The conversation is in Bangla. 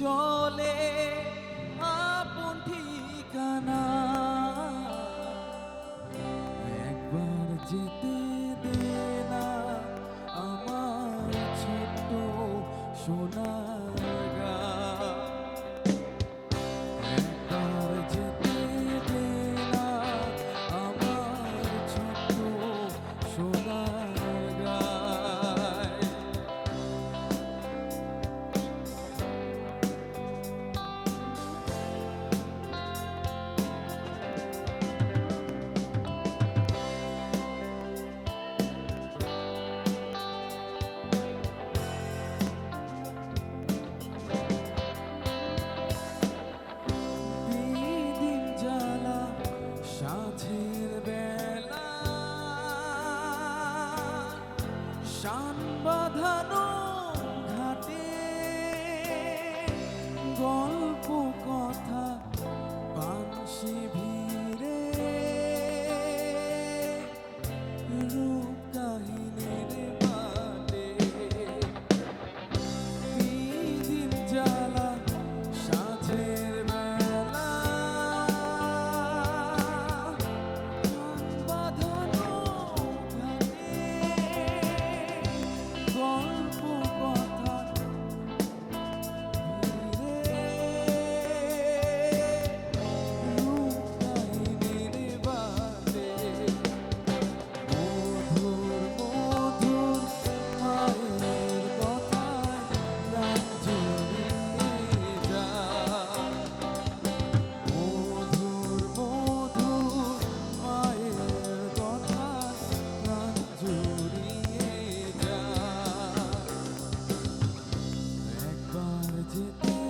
চলে আপন ঠিকানা। একবার যেতে একবার